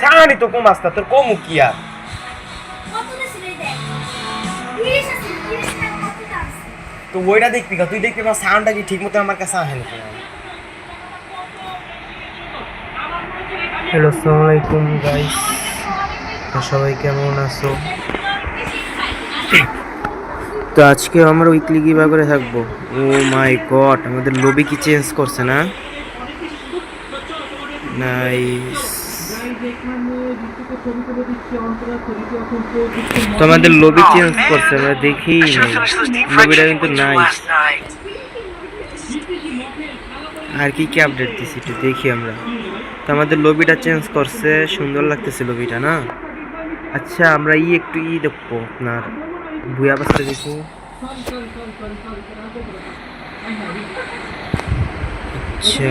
সানি তো কম আসতা তোর কমু কি আর তো ওইটা দেখবি তুই দেখবি আমার সাউন্ডটা কি ঠিক মতো আমার কাছে আহে না হ্যালো আসসালামু গাইস সবাই কেমন আছো? তো আজকে আমরা উইকলি কীভাবে করে থাকব। ও মাই গড আমাদের লবি কি চেঞ্জ করছে না? নাইস তো আমাদের লবি চেঞ্জ করছে আমরা দেখি। লবিটা কিন্তু নাইস আর কি কি আপডেট দিছি একটু দেখি আমরা। তো আমাদের লবিটা চেঞ্জ করছে সুন্দর লাগতেছে লবিটা না? আচ্ছা আমরা ই একটু ই দেখব আপনার। ভুয়া বাসটা দেখি। আচ্ছা।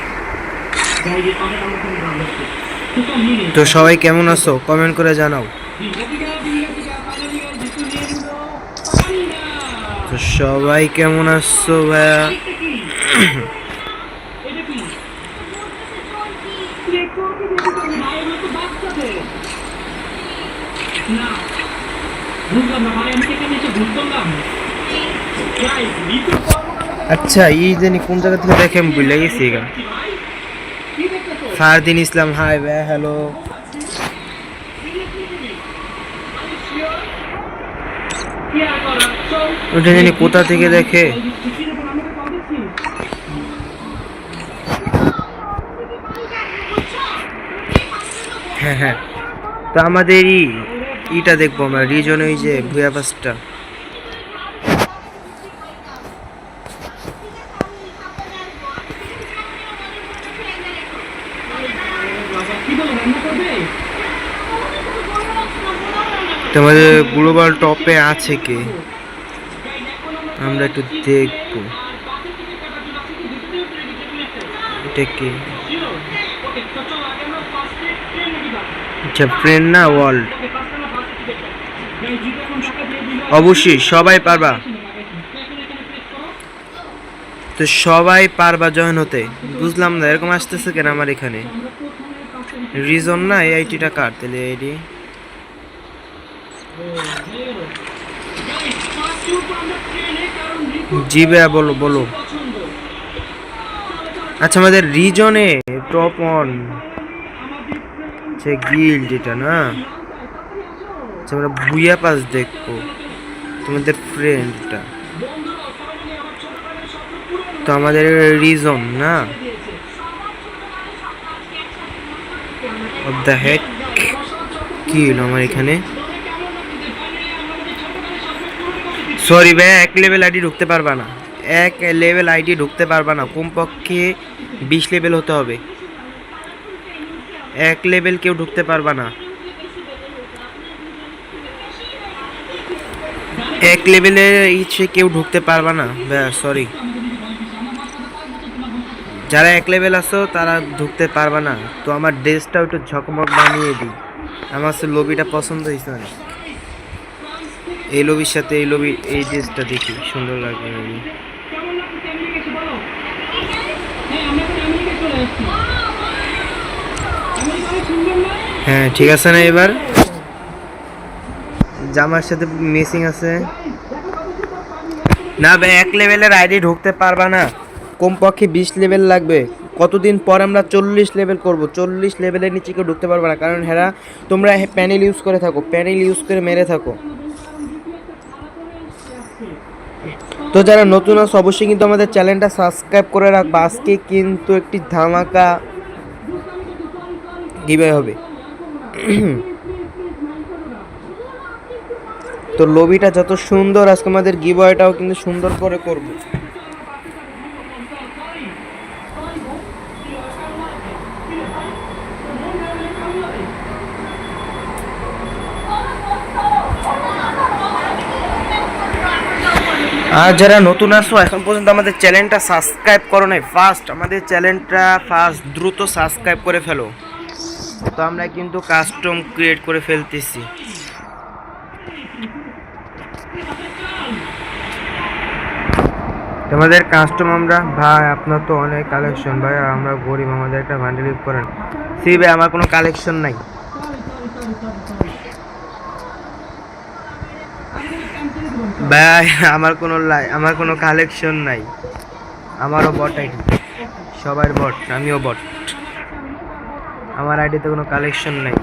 তো সবাই কেমন আছো? কমেন্ট করে জানাও। তো সবাই কেমন আছো ভাইয়া? আচ্ছা এই জানি কোন জায়গা থেকে দেখে আমি ভুলে গেছি এগা ফারদিন ইসলাম, হাই, ভাই, হ্যালো। ওটা জানি কোথা থেকে দেখে। হ্যাঁ হ্যাঁ। তো আমাদের ইটা দেখব আমরা রিজন ওই যে ভুয়া বাসটা। তোমাদের গ্লোবাল টপে আছে কে? আমরা একটু দেখব। এটা আচ্ছা না ওয়ার্ল্ড অবশ্যই, সবাই পারবা। তো সবাই পারবা জয়েন হতে। বুঝলাম না, এরকম আসতেছে কেন আমার এখানে? রিজন না এই আইটিটা কার? তাহলে আইডি জি ভাইয়া বলো বলো। আচ্ছা আমাদের রিজনে টপ অন আচ্ছা গিল্ড এটা, না? আচ্ছা আমরা বুয়া পাস দেখব তোমাদের ফ্রেন্ডটা তো আমাদের রিজন, না? অফ দ্য হেক কি হলো আমার এখানে? সরি ভাই, এক লেভেল আইডি ঢুকতে পারবা না। এক লেভেল আইডি ঢুকতে পারবা না। কমপক্ষে বিশ লেভেল হতে হবে। এক লেভেল কেউ ঢুকতে পারবা না। এক লেভেলে ইচ্ছে কেউ ঢুকতে পারবা না। সরি। যারা এক লেভেল আছো, তারা ঢুকতে পারবা না। তো আমার ড্রেসটা একটু ঝকমক বানিয়ে দিই। আমার সে লবিটা পছন্দ হয়েছে এই লবির সাথে এই লবি এই ড্রেসটা দেখি সুন্দর লাগে হ্যাঁ ঠিক আছে না এবার? জামার সাথে মিসিং আছে। না ভাই এক লেভেলের আইডি ঢুকতে পারবা না। কমপক্ষে বিশ লেভেল লাগবে। কতদিন পর আমরা চল্লিশ লেভেল করব? চল্লিশ লেভেলের নিচে কেউ ঢুকতে পারবে না। কারণ হেরা তোমরা প্যানেল ইউজ করে থাকো প্যানেল ইউজ করে মেরে থাকো। তো যারা নতুন আছে, অবশ্যই কিন্তু আমাদের চ্যানেলটা সাবস্ক্রাইব করে রাখবা। আজকে কিন্তু একটি ধামাকা গিবে হবে। তো লবিটা যত সুন্দর, আজকে আমাদের গিবয়টাও কিন্তু সুন্দর করে করব। আর যারা নতুন আসো, এখন পর্যন্ত আমাদের চ্যানেলটা সাবস্ক্রাইব করো নাই ফার্স্ট আমাদের চ্যানেলটা ফার্স্ট দ্রুত সাবস্ক্রাইব করে ফেলো। তো আমরা কিন্তু কাস্টম ক্রিয়েট করে ফেলতেছি। আমাদের কাস্টম আমরা, ভাই, আপনার তো অনেক কালেকশন ভাই, আমরা গরিব, আমাদের একটা ভান্ডেল করেন। সি ভাই, আমার কোনো কালেকশন নাই। ভাই, আমার কোনো লাই আমার কোনো কালেকশন নাই। আমারও বট আইডি সবার বট আমিও বট আমার আইডিতে কোনো কালেকশন নাই।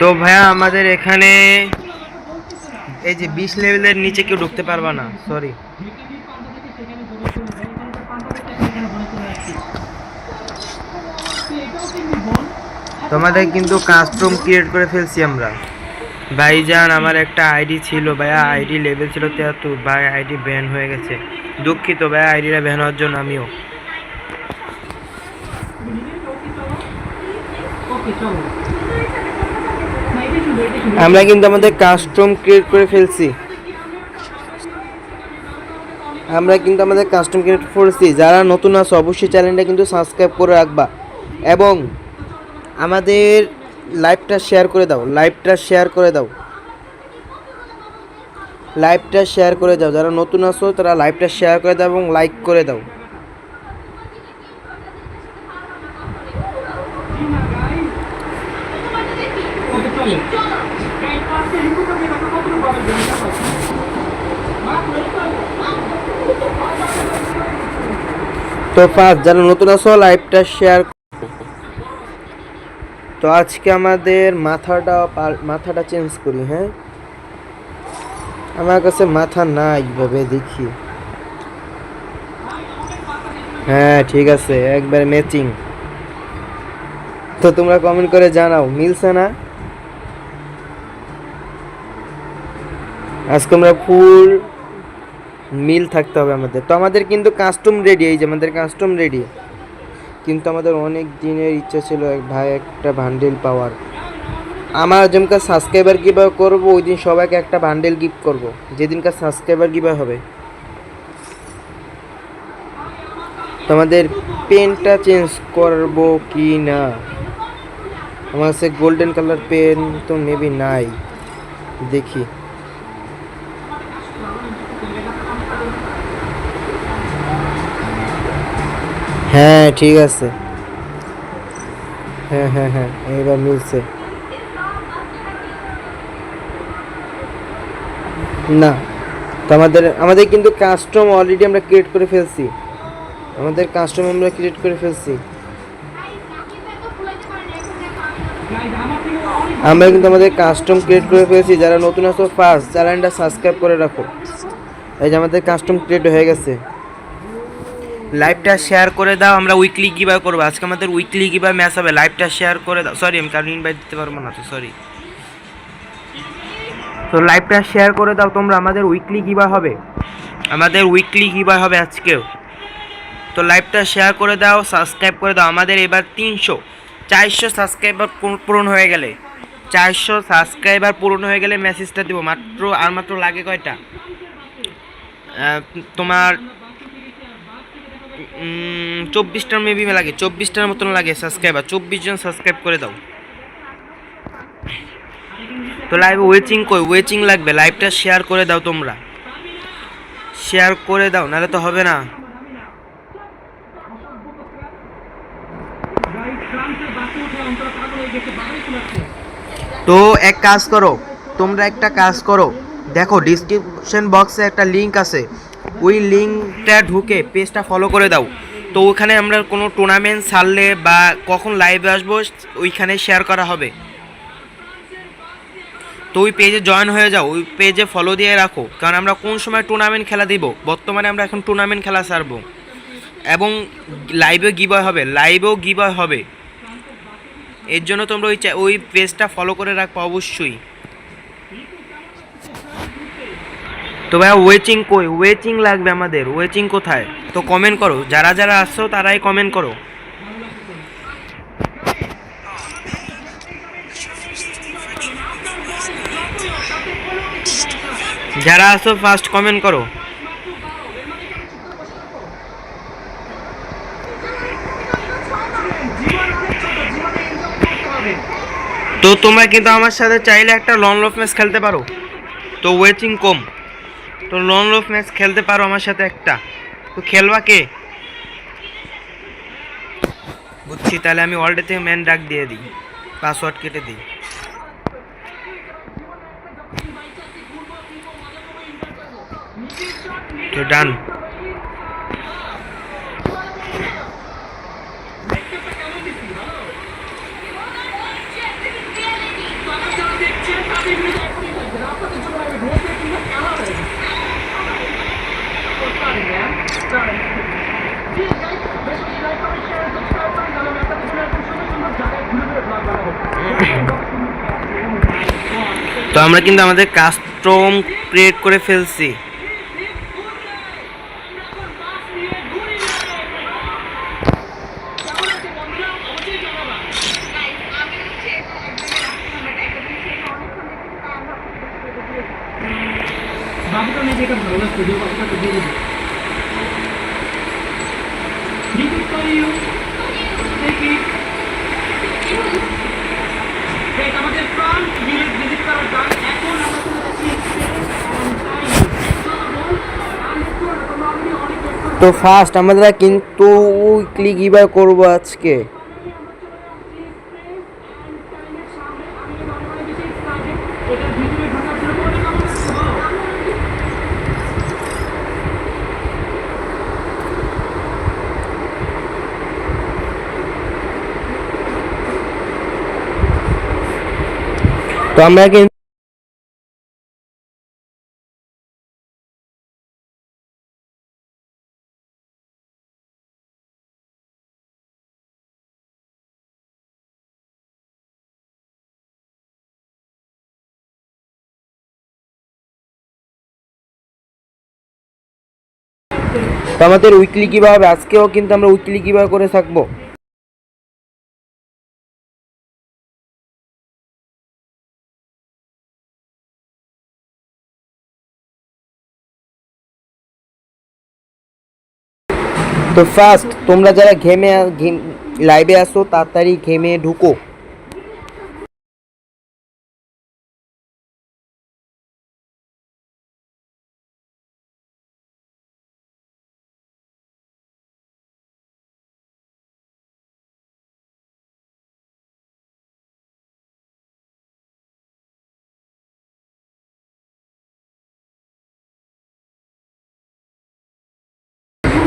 তো ভাইয়া, আমাদের এখানে এই যে বিশ লেভেলের নিচে কেউ ঢুকতে পারবা না সরি তোমাদের কিন্তু কাস্টম ক্রিয়েট করে ফেলছি আমরা। ভাইজান, আমার একটা আইডি ছিল, ভাইয়া আইডি লেভেল ছিল তেয়াত্তর, ভাই আইডি ব্যান হয়ে গেছে। দুঃখিত, ভাইয়া আইডিটা ব্যান হওয়ার জন্য আমিও। আমরা কিন্তু আমাদের কাস্টম ক্রিয়েট করে ফেলছি। আমরা কিন্তু আমাদের কাস্টম ক্রিয়েট করেছি। যারা নতুন আছে, অবশ্যই চ্যানেলটা কিন্তু সাবস্ক্রাইব করে রাখবা। এবং আমাদের লাইভটা শেয়ার করে দাও, লাইভটা শেয়ার করে দাও। লাইভটা শেয়ার করে দাও, যারা নতুন আসো তারা লাইভটা শেয়ার করে দাও এবং লাইক করে দাও। তো ফার্স্ট যারা নতুন আসো লাইভটা শেয়ার তো আজকে আমাদের মাথাটা মাথাটা চেঞ্জ করি হ্যাঁ? আমার কাছে মাথা নাই ভাবে, দেখি। হ্যাঁ ঠিক আছে, একবার ম্যাচিং তো তোমরা কমেন্ট করে জানাও, মিলছে না? আজকে আমরা ফুল মিল থাকতে হবে আমাদের। তো আমাদের কিন্তু কাস্টম রেডি এই যে আমাদের কাস্টম রেডি কিন্তু আমাদের অনেক দিনের ইচ্ছা ছিল, এক ভাই একটা বান্ডেল পাওয়ার। আমার যেমনকার সাবস্ক্রাইবার কীভাবে করব, ওই দিন সবাইকে একটা বান্ডেল গিফট করব। যেদিনকার সাবস্ক্রাইবার কীভাবে হবে। তোমাদের পেনটা চেঞ্জ করব কি না? আমার কাছে গোল্ডেন কালার পেন তো মেবি নাই। দেখি। হ্যাঁ ঠিক আছে। হ্যাঁ হ্যাঁ হ্যাঁ এবার মিলছে। না, তো আমাদের আমাদের কিন্তু কাস্টম অলরেডি আমরা ক্রিয়েট করে ফেলছি। আমাদের কাস্টম আমরা ক্রিয়েট করে ফেলছি। আমরা কিন্তু আমাদের কাস্টম ক্রিয়েট করে ফেলছি। যারা নতুন আসো ফার্স্ট চ্যানেলটা সাবস্ক্রাইব করে রাখো। এই যে আমাদের কাস্টম ক্রিয়েট হয়ে গেছে। লাইভটা শেয়ার করে দাও, আমরা উইকলি কীভাবে করব। আজকে আমাদের উইকলি কীভাবে ম্যাচ হবে। লাইভটা শেয়ার করে দাও। সরি আমি কারণ ইনভাইট দিতে পারব না তো সরি তো লাইভটা শেয়ার করে দাও তোমরা, আমাদের উইকলি কীভাবে হবে। আমাদের উইকলি কীভাবে হবে আজকেও। তো লাইভটা শেয়ার করে দাও সাবস্ক্রাইব করে দাও। আমাদের এবার তিনশো, চারশো সাবস্ক্রাইবার পূরণ হয়ে গেলে। চারশো সাবস্ক্রাইবার পূরণ হয়ে গেলে মেসেজটা দিব। মাত্র, আর মাত্র লাগে কয়টা? তোমার চব্বিশটার মেবি লাগে, চব্বিশটার মতন লাগে সাবস্ক্রাইবার চব্বিশ জন সাবস্ক্রাইব করে দাও। তো লাইভ ওয়েচিং কই? ওয়েচিং লাগবে লাইভটা শেয়ার করে দাও তোমরা। শেয়ার করে দাও, নাহলে তো হবে না। তো এক কাজ করো, তোমরা একটা কাজ করো। দেখো ডিসক্রিপশন বক্সে একটা লিংক আছে। ওই লিঙ্কটা ঢুকে পেজটা ফলো করে দাও। তো ওখানে আমরা কোনো টুর্নামেন্ট ছাড়লে বা কখন লাইভে আসব ওইখানে শেয়ার করা হবে। তো ওই পেজে জয়েন হয়ে যাও, ওই পেজে ফলো দিয়ে রাখো। কারণ আমরা কোন সময় টুর্নামেন্ট খেলা দিব? বর্তমানে আমরা এখন টুর্নামেন্ট খেলা ছাড়বো। এবং লাইভেও গিবয় হবে লাইভেও গিবয় হবে। এর জন্য তোমরা ওই ওই পেজটা ফলো করে রাখব অবশ্যই। তো ভাই ওয়েচিং কই? ওয়েচিং লাগবে আমাদের। ওয়েচিং কোথায়? তো কমেন্ট করো। যারা যারা আসছো, তারাই কমেন্ট করো। যারা আসো ফার্স্ট কমেন্ট করো। তো তোমরা কিন্তু আমার সাথে চাইলে একটা লং লফ ম্যাচ খেলতে পারো। তো ওয়েচিং কম। তো লং লফ ম্যাচ খেলতে পারো আমার সাথে একটা। তো খেলবা কে? বুঝছি, তাহলে আমি ওয়ার্ল্ডে থেকে ম্যান ডাক দিয়ে দিই। পাসওয়ার্ড কেটে দিই। তো ডান তো আমরা কিন্তু আমাদের কাস্টম ক্রিয়েট করে ফেলছি। বাবুটা নাকি এটা ভালো লাগছে যে বাবুটাকে দিয়ে দিবি This is for you. Take it. Guys, আমাদের ফ্রন্ট ভিলেজ ভিজিট করার ডান এখন আমরা চলে যাচ্ছি তো ফার্স্ট আমরা কিন্তু উইকলি গিভার করব আজকে। তো আমরা কিন্তু তো আমাদের উইকলি কীভাবে? আজকেও কিন্তু আমরা উইকলি কীভাবে করে থাকব? তো ফার্স্ট তোমরা যারা ঘেমে লাইভে আসো তাড়াতাড়ি ঘেমে ঢুকো।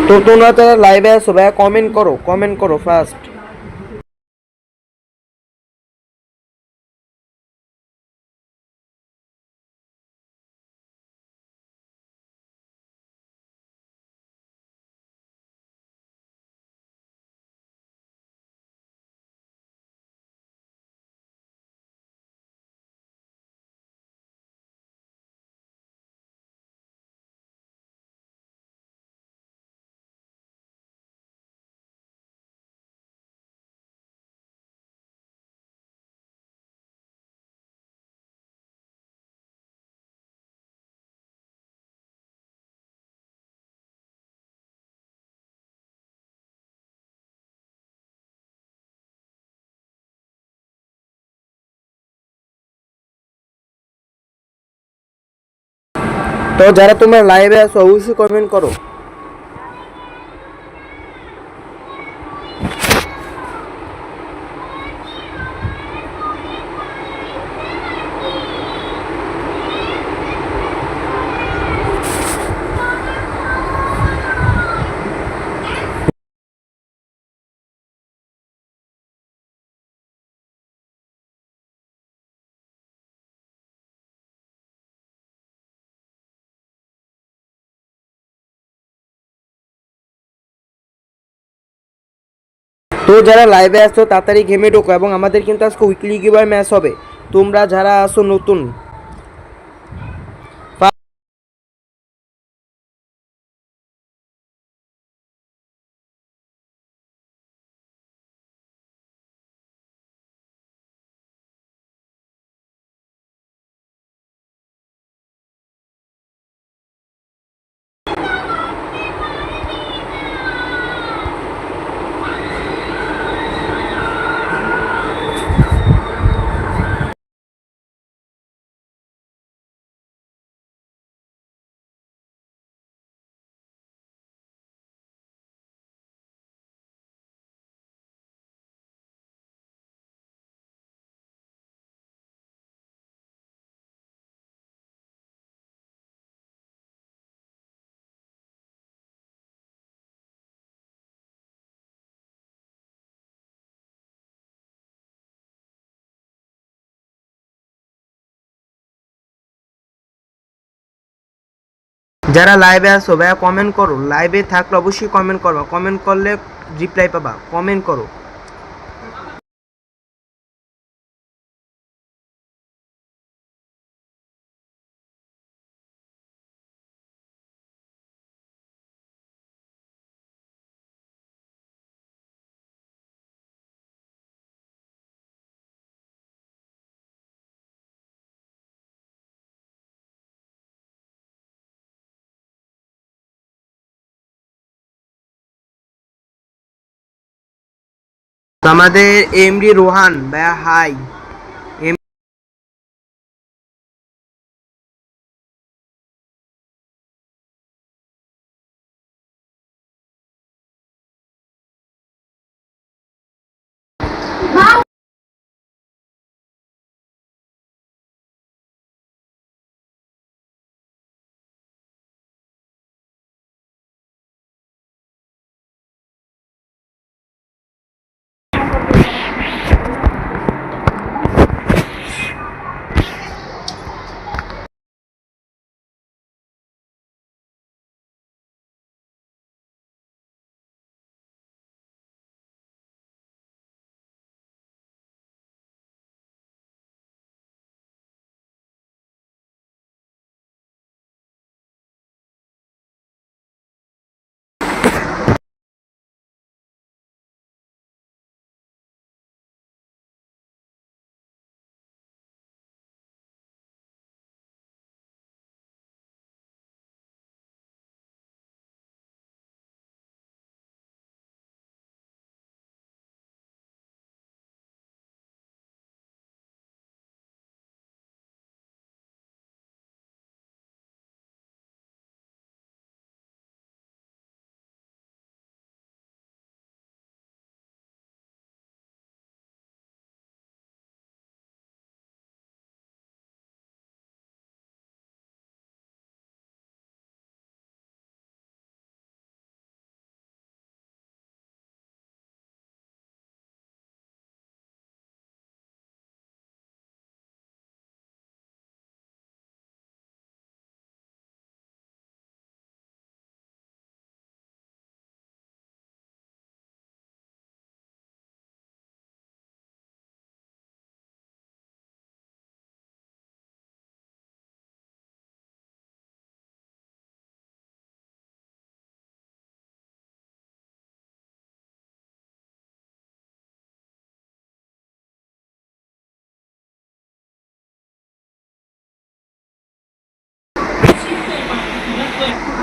তো তোমরা যারা লাইভে আসো ভাইয়া কমেন্ট করো কমেন্ট করো ফার্স্ট তো যারা তোমরা লাইভে আছো অবশ্যই কমেন্ট করো। তো যারা লাইভে আসছো তাড়াতাড়ি গেমে ঢোকো এবং আমাদের কিন্তু আজকে উইকলি গিভার ম্যাচ হবে। তোমরা যারা আসো নতুন যারা লাইভে আসো ভাইয়া কমেন্ট করো। লাইভে থাকলে অবশ্যই কমেন্ট করবা। কমেন্ট করলে রিপ্লাই পাবা। কমেন্ট করো। আমাদের এমডি রোহান ভাইয়া হাই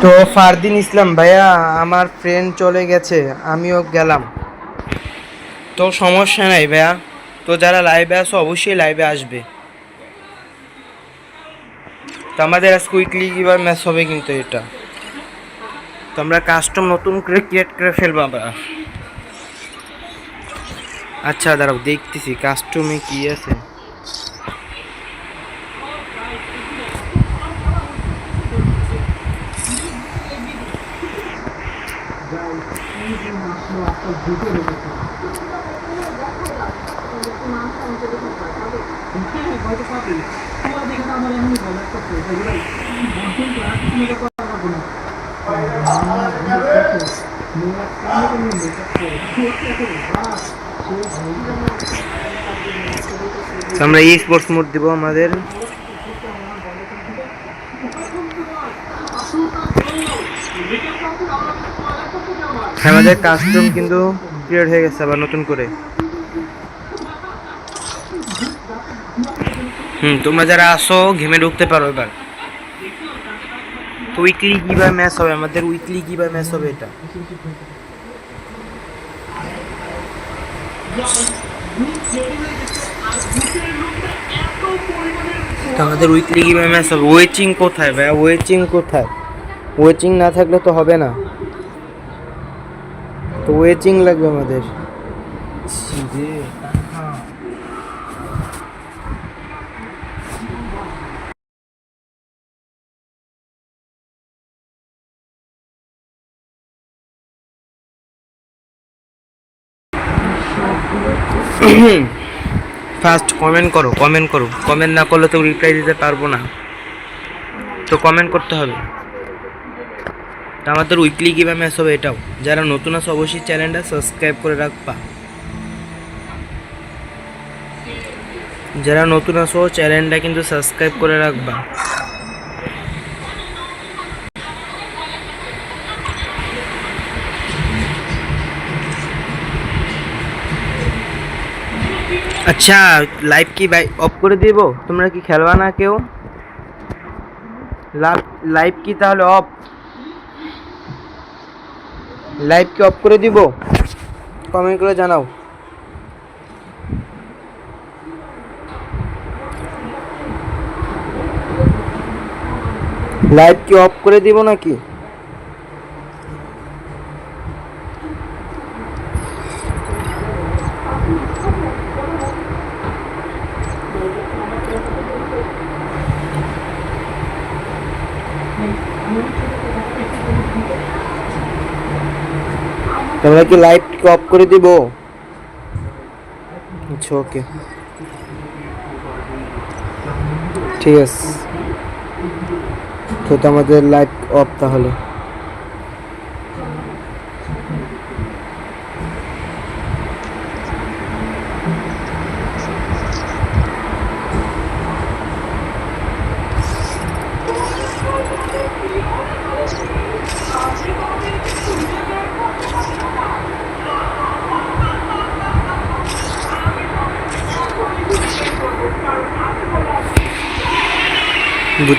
তো ফারদিন ইসলাম ভাইয়া, আমার ফ্রেন্ড চলে গেছে, আমিও গেলাম। তো সমস্যা নাই ভাইয়া, তো যারা লাইভে আসো অবশ্যই লাইভে আসবে। তো আমাদের আজকে উইকলি কিবার ম্যাচ হবে কিন্তু এটা। তো আমরা কাস্টম নতুন করে ক্রিয়েট করে ফেলব আমরা। আচ্ছা দাঁড়াও, দেখতেছি কাস্টমে কি আছে। আমরা ই স্পোর্টস মোড দিব আমাদের। আমাদের কাস্টম কিন্তু ক্রিয়েট হয়ে গেছে আবার নতুন করে। হুম, তোমরা যারা আসো ঘেমে ঢুকতে পারো এবার। তো উইকলি কীভাবে ম্যাচ হবে? আমাদের উইকলি কীভাবে ম্যাচ হবে এটা? আমাদের উইকলি কীভাবে ম্যাচ হবে? ওয়েচিং কোথায় ভাইয়া? ওয়েচিং কোথায়? ওয়েচিং না থাকলে তো হবে না। তো ওয়েচিং লাগবে আমাদের। ফার্স্ট কমেন্ট করো কমেন্ট করো। কমেন্ট না করলে তো রিপ্লাই দিতে পারব না। তো কমেন্ট করতে হবে। তো আমাদের উইকলি কীভাবে ম্যাচ হবে এটাও। যারা নতুন আছে, অবশ্যই চ্যানেলটা সাবস্ক্রাইব করে রাখবা। যারা নতুন আছো চ্যানেলটা কিন্তু সাবস্ক্রাইব করে রাখবা। আচ্ছা লাইভ কি অফ করে দিব? তোমরা কি খেলবা না কেউ? লাইভ কি তাহলে অফ লাইভ কি অফ করে দিব? কমেন্ট করে জানাও। লাইভ কি অফ করে দিব নাকি? তোমরা কি লাইভ অফ করে দিব? আচ্ছা ওকে ঠিক আছে। তো তোমাদের লাইভ অফ তাহলে।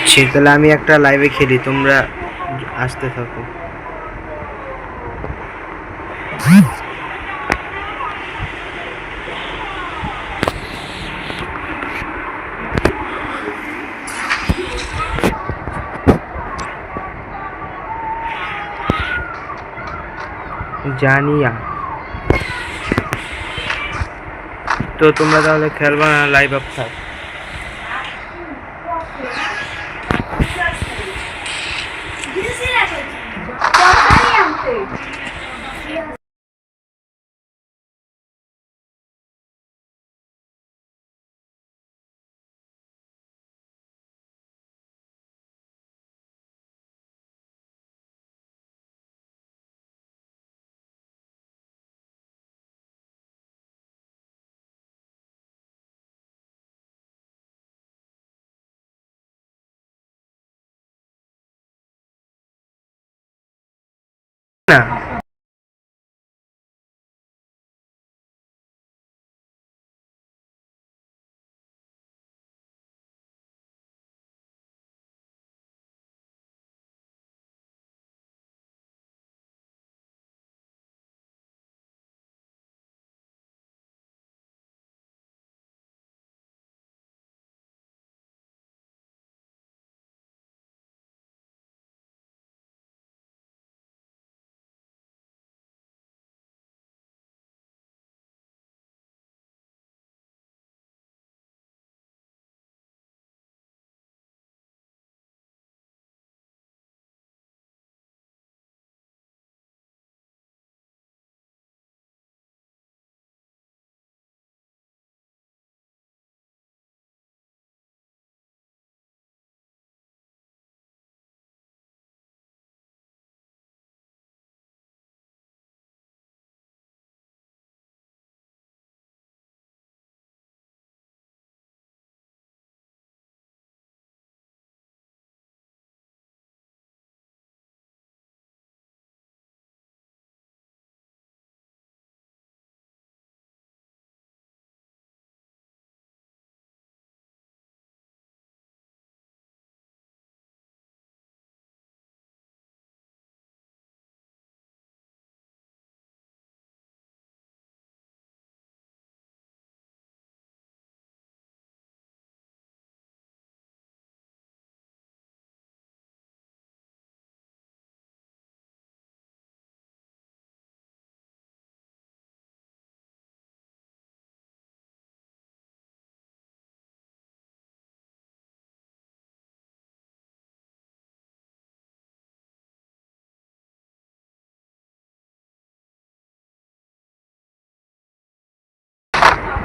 বুঝছি তাহলে আমি একটা লাইভে খেলি, তোমরা আসতে থাকো। জানিয়া। তো তোমরা তাহলে খেলবা না লাইভ আপ থাক। না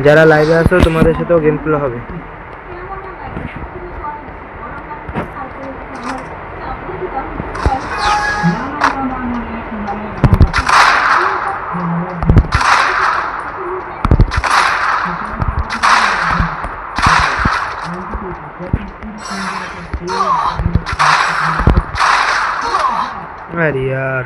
যারা লাইভে আছো তোমাদের সাথেও গেম প্লে হবে अरे यार